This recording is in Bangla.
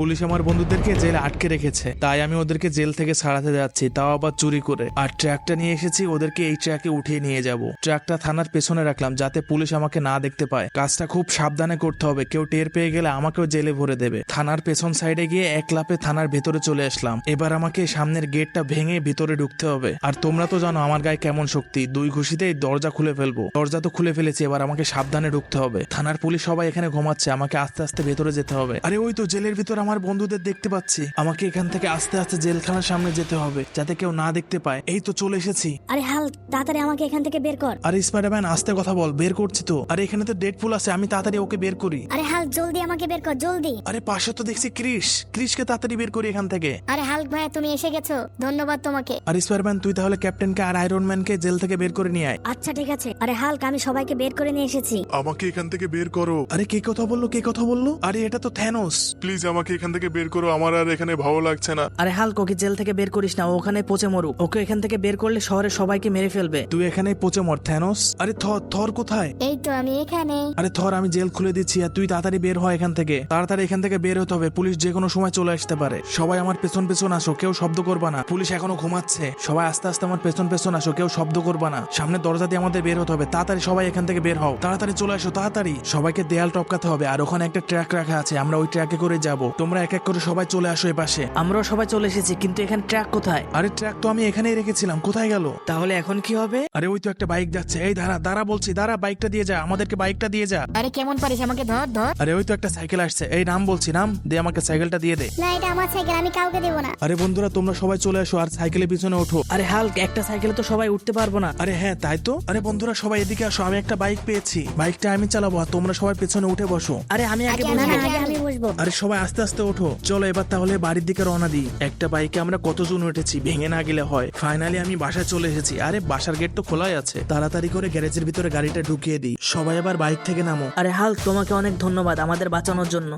পুলিশ আমার বন্ধুদেরকে জেলে আটকে রেখেছে। তাই আমি ওদেরকে জেল থেকে ছাড়াতে যাচ্ছি, তাও আবার চুরি করে। আর ট্র্যাকটা নিয়ে এসেছি, ওদেরকে এই ট্র্যাকে উঠিয়ে নিয়ে যাব। ট্র্যাকটা থানার পেছনে রাখলাম, যাতে পুলিশ আমাকে না দেখতে পায়। কাজটা খুব সাবধানে করতে হবে, কেউ টের পেয়ে গেলে আমাকেও জেলে ভরে দেবে। থানার পেছন সাইডে গিয়ে এক লাপে থানার ভেতরে চলে আসলাম। এবার আমাকে সামনের গেটটা ভেঙে ভিতরে ঢুকতে হবে। আর তোমরা তো জানো, আমার গায়ে কেমন শক্তি। দুই ঘুষিতেই দরজা খুলে ফেলব। দরজা তো খুলে ফেলেছি, এবার আমাকে সাবধানে ঢুকতে হবে। থানার পুলিশ সবাই এখানে ঘুমাচ্ছে, আমাকে আস্তে আস্তে ভেতরে যেতে হবে। আরে ওই তো জেলের ভিতর বন্ধুদের দেখতে পাচ্ছি। আমাকে এখান থেকে আস্তে আস্তে জেলখানার সামনে যেতে হবে যাতে কেউ না দেখতে পায়। এই তো চলে এসেছি। আরে হাল তাড়াতাড়ি আমাকে এখান থেকে বের কর। আরে স্পাইডারম্যান আস্তে কথা বল বের করছি তো। আরে এখানে তো ডেড ফুল আছে আমি তাড়াতাড়ি ওকে বের করি। আরে হাল জলদি আমাকে বের কর জলদি। আরে পাশে তো দেখছি ক্রিস ক্রিসকে তাড়াতাড়ি বের করি এখান থেকে। আরে হাল্ক ভাই তুমি এসে গেছো। ধন্যবাদ তোমাকে। আর স্পাইডারম্যান তুই তাহলে ক্যাপ্টেনকে আর আয়রন ম্যানকে জেল থেকে বের করে নিয়ে আয়। আচ্ছা ঠিক আছে। আরে হাল্ক আমি সবাইকে বের করে নিয়ে এসেছি। আমাকে এখান থেকে বের করো। আরে কে কথা বলল কে কথা বলল? আরে এটা তো থ্যানোস। প্লিজ আমাকে এখান থেকে বের করো আমার আর এখানে ভালো লাগছে না। আরে হাল্ক ওকে জেল থেকে বের করিস না ওখানে পচে মরুক। ওকে এখান থেকে বের করলে শহরের সবাইকে মেরে ফেলবে। তুই এখানে পচে মর থ্যানোস। আরে থর থর কোথায়? এই তো আমি এখানে। আরে থর আমি জেল খুলে দিচ্ছি আর তুই তাড়াতাড়ি বের হয় এখান থেকে। তাড়াতাড়ি এখান থেকে বের হতে হবে পুলিশ যে কোনো সময় চলে আসতে পারে। সবাই আমার পেছন পেছন আসো কেউ শব্দ করবা না। পুলিশ এখনও ঘুমাচ্ছে। সবাই আস্তে আস্তে আমার পেছন পেছন আসো কেউ শব্দ করবা না। সামনে দরজা দিয়ে আমাদের বের হতে হবে। তাড়াতাড়ি সবাই এখান থেকে বের হও। তাড়াতাড়ি চলে আসো তাড়াতাড়ি। সবাইকে দেয়াল টপকাতে হবে আর ওখানে একটা ট্র্যাক রাখা আছে আমরা ওই ট্র্যাকে করে যাব। তোমরা এক এক করে সবাই চলে আসো এ পাশে আমরাও সবাই চলে এসেছি কিন্তু এখানে ট্র্যাক কোথায়? আরে ট্র্যাক তো আমি এখানেই রেখেছিলাম কোথায় গেল? তাহলে এখন কি হবে? আরে ওই তো একটা বাইক যাচ্ছে। এই দাঁড়া দাঁড়া বলছি দাঁড়া বাইকটা দিয়ে যা আমাদেরকে বাইকটা দিয়ে যা। আরে কেমন পারিস আমাকে ধর ধর। আরে ওই তো একটা সাইকেল আসছে। এই নাম বলছি নাম? দে আমাকে সাইকেলটা দিয়ে দে। না এটা আমার সাইকেল আমি কাউকে দেবো না। আরে বন্ধুরা তোমরা সবাই চলে আসো আর সাইকেলের পিছনে ওঠো। আরে হাল্ক একটা সাইকেলে তো সবাই উঠতে পারব না। আরে হ্যাঁ তাই তো? আরে বন্ধুরা সবাই এদিকে আসো আমি একটা বাইক পেয়েছি। বাইকটা আমি চালাবো আর তোমরা সবাই পেছনে উঠে বসো। আরে আমি আগে বসবো। না, আগে আমি বসবো। আরে সবাই আস্তে আস্তে ওঠো। চলো এবার তাহলে বাড়ির দিকে রওনা দিই। একটা বাইকে আমরা কতজন উঠেছি, ভেঙে না গেলে হয়। ফাইনালি আমি বাসায় চলে এসেছি। আরে, বাসার গেট তো খোলাই আছে। তাড়াতাড়ি করে গ্যারেজের ভিতরে গাড়িটা ঢুকিয়ে দিই। সবাই আবার বাইক থেকে নামো। আরে হাল, তোমাকে অনেক ধন্যবাদ আমাদের বাঁচানোর জন্য।